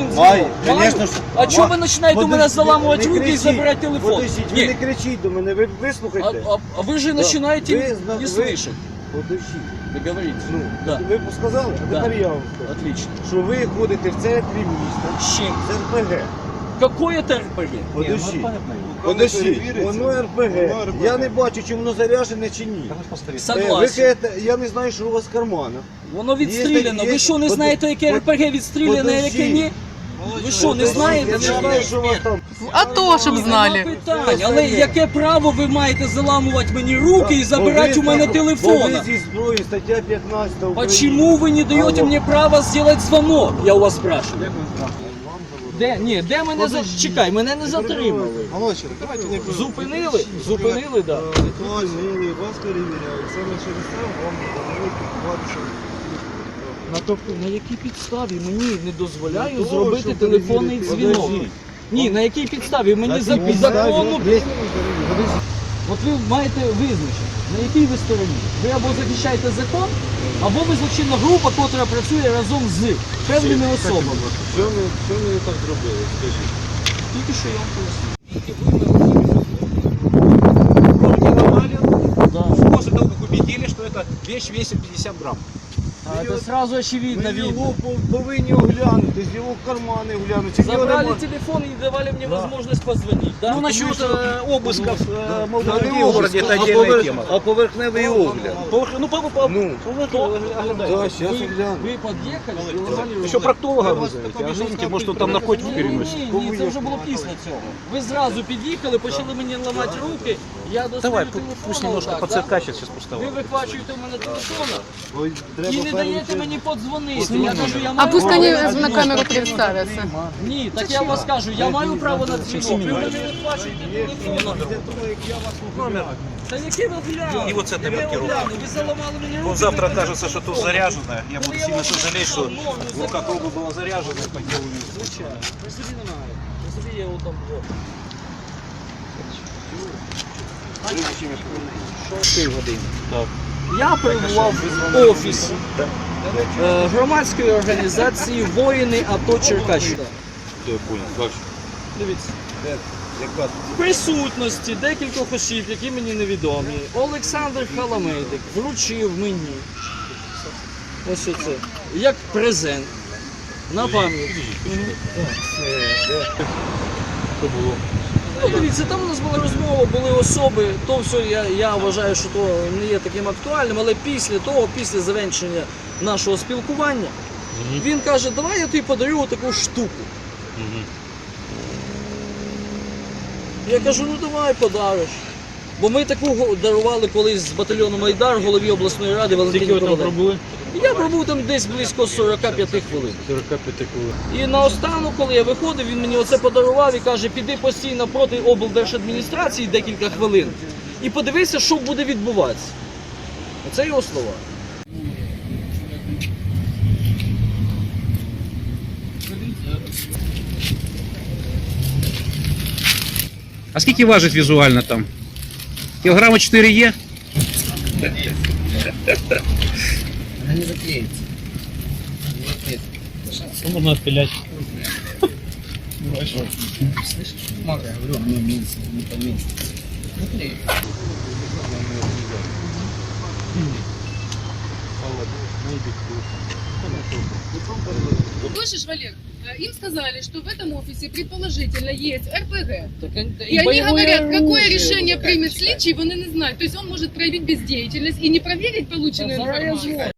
Маю, Маю. конечно, що- А чого ви Ма- починаєте у мене Подождіть, заламувати не руки і кричіть, забирати телефон? Подождіть, ви Ні. не кричіть до мене, ви А, вислухайте. а, а вы же Да. начинаете Вы зна- не вы- слышать. Подождіть. Вы говорите. Ну, Да. ви сказали, а Да. тепер я вам скажу. Отлично. Що ви ходите в центрі міста С чем? з РПГ. Какое это РПГ? Подождіть. Воно Подождіть, перевіриться. воно РПГ. Воно РПГ. Я не бачу, чи воно заряджене чи ні. Е, Ви Согласен. кажете, я не знаю, що у вас в карманах. Воно відстріляно. Є- Ви що, не Под- знаєте, яке под- РПГ відстріляне, а яке подожди. ні? Ви що, не знаєте? Я знаю, що там. А то, щоб Нема знали. питань, але яке право ви маєте заламувати мені руки і забирати у мене зна- телефона? Бо ви зі зброї, стаття 15 України. Почему вы не даете Алло. мне право сделать звонок? Я у вас спрашиваю. Де? Ні, де мене за... Чекай, мене не затримали. Молодчик, давайте не Зупинили? Зупинили, так. Да. Зупинили, вас перевіряють. Саме через це вам відбуватися. На, тобто, на якій підставі мені не дозволяють того, зробити телефонний дзвінок? Подожди. Ні, на якій підставі? Мені за закону. От ви маєте визначити, на якій ви стороні. Ви або захищаєте закон, або ви злочинна група, котра працює разом з певними особами. Що ми, що ми так зробили, скажіть? Тільки що я вам поясню. После того, как убедили, что эта вещь весит 50 грамм. А, это сразу очевидно Ми видно. його пов- повинні оглянути, з його кармани оглянути. Чи в нього Забрали нема- телефон и не давали мне возможность позвонить. Да? Ну, насчет э, обысков э, молодых Та не людей в городе, обыск, это а отдельная поверх- тема. А поверхневий огляд. По- Ну, по, по, Ну, Кто? да, зараз Вы, огляну. вы подъехали и ломали Еще руки. проктолога вызовете, а знаете, может, он там наркотики Ні, переносит. ні, ні, це вже було після цього. Ви зразу під'їхали, почали мені ламати руки, я достаю Давай, телефон. пусть немножко отак, подциркачит сейчас да? пуставо. Ви вихвачуєте у мене телефона Ой, і треба не даєте мені подзвонити. Я кажу, я А маю пусть право они на на дзвінок. камеру представятся. Ні, так я вам скажу, я маю право на дзвінок. Ви мене вихвачуєте телефоном. Та яке ви глянули? И вот с этой Ви оглянули, Ви заламали мені руки. Ну, завтра ви окажется, что тут заряженное. Я буду сильно сожалеть, что в руках оба было заряжено по делу. При собі немає. При собі є отам. от. Я перебував в офісі. е, громадської організації Воїни АТО Черкащина. Дивіться. В присутності декількох осіб, які мені невідомі, Олександр Халамедик вручив мені ось це, як презент на пам'ять. Що було? Ну, дивіться, там у нас була розмова, були особи, то все я, я вважаю, що то не є таким актуальним, але після того, після завершення нашого спілкування, він каже, давай я тобі подарю таку штуку. Я кажу, ну давай подариш. Бо ми таку го- дарували колись з батальйону Майдар голові обласної ради Валентині Коваленко. пробули? Я пробув там десь близько 45 хвилин. 45 хвилин. І наостанок, коли я виходив, він мені оце подарував і каже, піди постійно проти облдержадміністрації декілька хвилин і подивися, що буде відбуватися. Оце його слова. А скільки важить візуально там? Кілограма 4 є? Не заклеится. Не заклеится. Ну, можно отпилять. Хорошо. Слышишь? Валер, э, им сказали, что в этом офисе предположительно есть РПГ. И, они говорят, какое решение примет читать. слідчий, они не знают. То есть он может проявить бездеятельность и не проверить полученную информацию.